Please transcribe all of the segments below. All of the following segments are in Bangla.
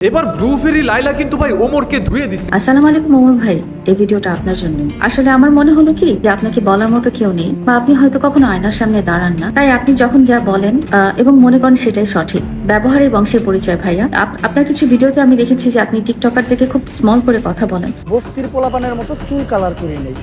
এবার ব্লু ফেরি লাইলা কিন্তু ভাই ওমরকে ধুয়ে দিচ্ছে আসসালামু আলাইকুম ওমর ভাই এই ভিডিওটা আপনার জন্য। আসলে আমার মনে হলো কি যে আপনাকে বলার মতো কেউ নেই বা আপনি হয়তো কখনো আয়নার সামনে দাঁড়ান না। তাই আপনি যখন যা বলেন আহ, এবং মনে করেন সেটাই সঠিক। ব্যবহারে বংশের পরিচয় ভাইয়া আপ- আপনার কিছু ভিডিওতে আমি দেখেছি যে আপনি টিকটকার থেকে খুব স্মল করে কথা বলেন। বস্তির পোলাপানের মতো চুল কালার করে নেই।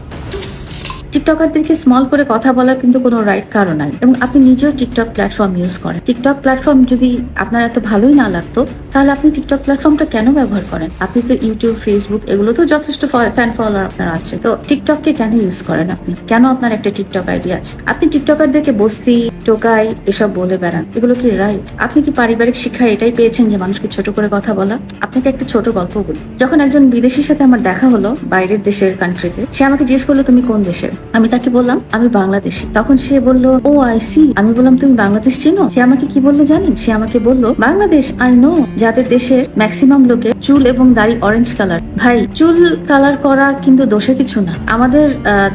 টিকটকারদেরকে স্মল করে কথা বলার কিন্তু কোনো রাইট কারণ নাই। এবং আপনি নিজেও টিকটক প্ল্যাটফর্ম ইউজ করেন। টিকটক প্ল্যাটফর্ম যদি আপনার এত ভালোই না লাগতো, তাহলে আপনি টিকটক প্ল্যাটফর্মটা কেন ব্যবহার করেন? আপনি তো ইউটিউব ফেসবুক এগুলো তো যথেষ্ট ফ্যান ফলোয়ার আপনার আছে। তো টিকটককে কেন ইউজ করেন আপনি? কেন আপনার একটা টিকটক আইডি আছে? আপনি টিকটকারদেরকে বস্তি, টোকাই এসব বলে বেড়ান। এগুলো কি রাইট আপনি কি পারিবারিক শিক্ষায় এটাই পেয়েছেন যে মানুষকে ছোট করে কথা বলা? আপনাকে একটা ছোট গল্প বলি। যখন একজন বিদেশির সাথে আমার দেখা হলো বাইরের দেশের কান্ট্রিতে সে আমাকে জিজ্ঞেস করল, তুমি কোন দেশের? আমি তাকে বললাম, আমি বাংলাদেশি। তখন সে বলল, ও আই সি আমি বললাম, তুমি বাংলাদেশ চিনো? সে আমাকে কি বলল জানেন? সে আমাকে বলল, বাংলাদেশ আই নো যাদের দেশের ম্যাক্সিমাম লোকে চুল এবং দাড়ি অরেঞ্জ কালার ভাই, চুল কালার করা কিন্তু দোষে কিছু না। আমাদের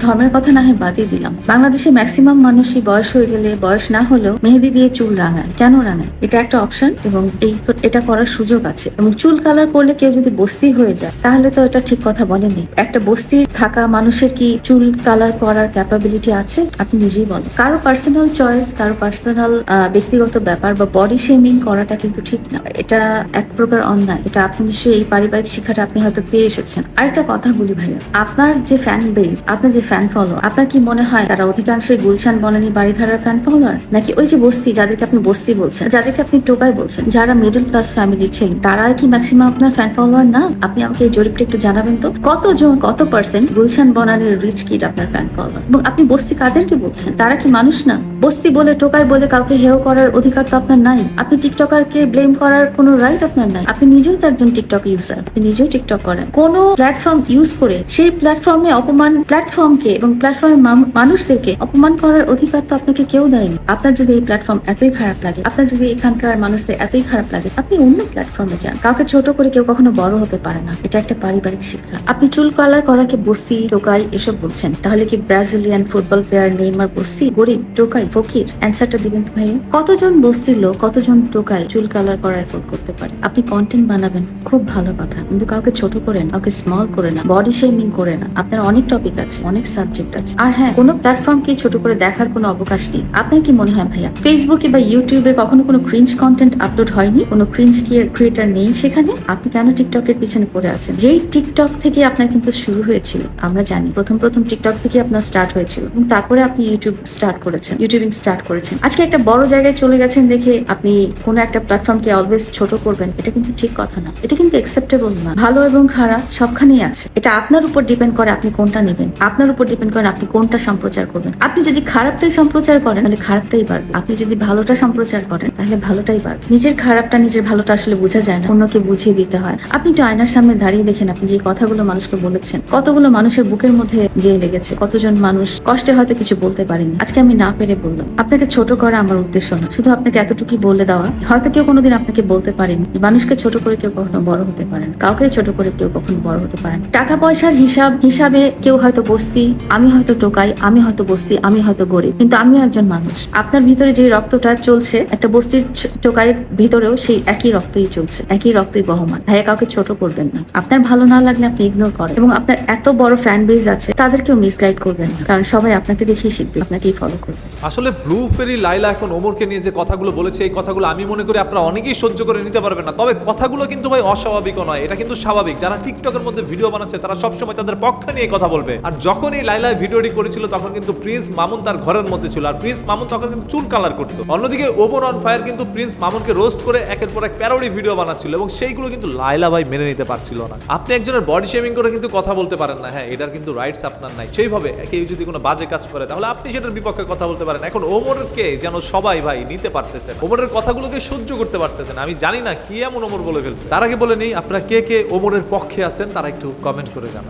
ধর্মের কথা না হয় বাদই দিলাম। বাংলাদেশে ম্যাক্সিমাম মানুষই বয়স হয়ে গেলে, বয়স না হলেও মেহেদি দিয়ে চুল রাঙায়। কেন রাঙায়? এটা একটা অপশন এবং এই এটা করার সুযোগ আছে। এবং চুল কালার করলে কেউ যদি বস্তি হয়ে যায়, তাহলে তো এটা ঠিক কথা বলেনি একটা বস্তি থাকা মানুষের কি চুল কালার করার ক্যাপাবিলিটি আছে, আপনি নিজেই বলেন। কারও পার্সোনাল চয়েস কারও পার্সোনাল ব্যক্তিগত ব্যাপার বা বডি শেমিং করাটা কিন্তু ঠিক না। এটা এক প্রকার অন্যায়। এটা আপনি নিশ্চয়ই এই পারিবারিক শিক্ষাটা আপনি হয়তো পেয়ে এসেছেন। আরেকটা কথা বলি ভাইয়া, আপনার যে ফ্যান বেস আপনার যে ফ্যান ফলোয়ার আপনার কি মনে হয় তারা অধিকাংশই গুলশান, বনানী বাড়িধারার ফ্যান ফলোয়ার নাকি ওই যে বস্তি, যাদেরকে আপনি বস্তি বলছেন, যাদেরকে আপনি টোকাই বলছেন, যারা মিডল ক্লাস ফ্যামিলির ছিলেন তারা কি ম্যাক্সিমাম আপনার ফ্যান ফলোয়ার না। আপনি আমাকে এই জরিপটা একটু জানাবেন তো? কতজন, কত পার্সেন্ট গুলশান, বনানীর রিচ কিড আপনার ফ্যান ফলোয়ার এবং আপনি বস্তি কাদেরকে বলছেন? তারা কি মানুষ না? বস্তি বলে টোকাই বলে কাউকে হেয় করার অধিকার তো আপনার নাই। আপনি টিকটকারকে ব্লেম করার কোনো রাইট আপনার নাই। আপনি নিজেও তো একজন টিকটক ইউজার আপনি নিজেও টিকটক করেন। কোন প্ল্যাটফর্ম ইউজ করে সেই প্ল্যাটফর্মে অপমান প্ল্যাটফর্মকে এবং প্ল্যাটফর্মের মানুষদেরকে অপমান করার অধিকার তো আপনাকে কেউ দেয়নি। আপনার যদি এই প্ল্যাটফর্ম এতই খারাপ লাগে, আপনার যদি এখানকার মানুষদের এতই খারাপ লাগে, আপনি অন্য প্ল্যাটফর্মে যান। কাউকে ছোট করে কেউ কখনো বড় হতে পারে না। এটা একটা পারিবারিক শিক্ষা। আপনি চুল কালার করাকে বস্তি টোকাই এসব বলছেন, তাহলে কি ব্রাজিলিয়ান ফুটবল প্লেয়ার নেইমার বস্তি গরিব, টোকাই, ফকির অ্যান্সারটা দিবেন তো ভাই। কতজন বস্তির লোক, কতজন টোকাই চুল কালার করা এফোর্ড করতে পারে? আপনি কন্টেন্ট বানাবেন, খুব ভালো কথা। কিন্তু কাউকে ছোট করেন, কাউকে স্মল করে না বডি শেমিং করে না। আপনার অনেক টপিক আছে, অনেক সাবজেক্ট আছে। আর হ্যাঁ কোনো প্ল্যাটফর্মকে ছোট করে দেখার কোনো অবকাশ নেই। আপনার কি মনে হয় ভাইয়া ফেসবুকে বা ইউটিউবে কখনো কোনো ক্রিঞ্জ কন্টেন্ট আপলোড হয়নি? কোনো ক্রিঞ্জ ক্রিয়েটার নেই সেখানে? আপনি কেন টিকটকের পিছনে পড়ে আছেন? যেই টিকটক থেকে আপনার কিন্তু শুরু হয়েছিল, আমরা জানি। প্রথম প্রথম টিকটক থেকে আপনার স্টার্ট হয়েছিল এবং তারপরে আপনি ইউটিউব স্টার্ট করেছেন ইউটিউবিং স্টার্ট করেছেন। আজকে একটা বড় জায়গায় চলে গেছেন দেখে আপনি কোনো একটা প্ল্যাটফর্মকে অলওয়েজ ছোট করবেন, এটা কিন্তু ঠিক কথা না। এটা কিন্তু একসেপ্টেবল না। ভালো এবং খারাপ সবখানেই আছে। এটা আপনার উপর ডিপেন্ড করে আপনি কোনটা নেবেন, আপনার উপর ডিপেন্ড করেন আপনি কোনটা সম্প্রচার করবেন। আপনি যদি খারাপটাই সম্প্রচার করেন, তাহলে খারাপটাই বাড়বে। আপনি যদি ভালোটা সম্প্রচার করেন, তাহলে ভালোটাই বাড়বে। নিজের খারাপটা, নিজের ভালোটা আসলে বোঝা যায় না, অন্যকে বুঝিয়ে দিতে হয়। আপনি একটু আয়নার সামনে দাঁড়িয়ে দেখেন আপনি যে কথাগুলো মানুষকে বলেছেন, কতগুলো মানুষের বুকের মধ্যে যে লেগেছে কতজন মানুষ কষ্টে হয়তো কিছু বলতে পারেনি। আজকে আমি না পেরে বললাম, আপনাকে ছোট করা আমার উদ্দেশ্য না। শুধু আপনাকে এতটুকুই বলে দেওয়া, হয়তো কেউ কোনোদিন আপনাকে বলতে পারেনি। মানুষকে ছোট করে কেউ কখনো বড় হতে পারেন কাউকে ছোট করে কেউ কখনো বড় হতে পারেন টাকা পয়সার হিসাব, হিসাবে কেউ হয়তো বস্তি, আমি হয়তো টোকাই, আমি হয়তো বস্তি, আমি হয়তো গরিব। কিন্তু আমিও একজন মানুষ। আপনার ভিতরে যে রক্তটা চলছে, একটা বস্তির টোকাইয়ের ভিতরেও সেই একই রক্তই চলছে, একই রক্তই বহমান। ভাইয়া কাউকে ছোট করবেন না। আপনার ভালো না লাগলে আপনি ইগনোর করেন। এবং আপনার এত বড় ফ্যান বেজ আছে, তাদেরকেও মিসগাইড করবেন, কারণ সবাই আপনাকে দেখেই শিখবে, আপনাকেই ফলো করবে। আসলে ব্লু ফেরি লাইলা এখন ওমরকে নিয়ে যে কথাগুলো বলেছে, এই কথাগুলো আমি মনে করি আপনারা অনেকেই সহ্য করে নিতে পারবেন না। তবে কথাগুলো কিন্তু ভাই অস্বাভাবিকও নয়, এটা কিন্তু স্বাভাবিক। যারা টিকটকের মধ্যে ভিডিও বানাচ্ছে, তারা সবসময় তাদের পক্ষে নিয়ে কথা বলবে। আর যখন এই লাইলা ভিডিওটি করেছিল, তখন কিন্তু প্রিন্স মামুন তার ঘরের মধ্যে ছিল। আর প্রিন্স মামুন তখন কিন্তু চুল কালার করতো। অন্যদিকে ওভার অন ফায়ার কিন্তু প্রিন্স মামুনকে রোস্ট করে একের পর এক প্যারোডি ভিডিও বানাচ্ছিল, এবং সেইগুলো কিন্তু লাইলা ভাই মেনে নিতে পারছিল না। আপনি একজনের বডি শেমিং করে কিন্তু কথা বলতে পারেন না। হ্যাঁ এটার কিন্তু রাইটস আপনার নাই। সেইভাবে কেউ যদি কোনো বাজে কাজ করে, তাহলে আপনি সেটার বিপক্ষে কথা বলতে পারেন। এখন ওমরকে যেন সবাই ভাই নিতে পারতেছে। ওমরের কথাগুলোকে সহ্য করতে পারতেছেন আমি জানি না কি এমন ওমর বলে ফেলছে। তার আগে বলে নেই, আপনারা কে কে ওমরের পক্ষে আছেন, তারা একটু কমেন্ট করে জানান।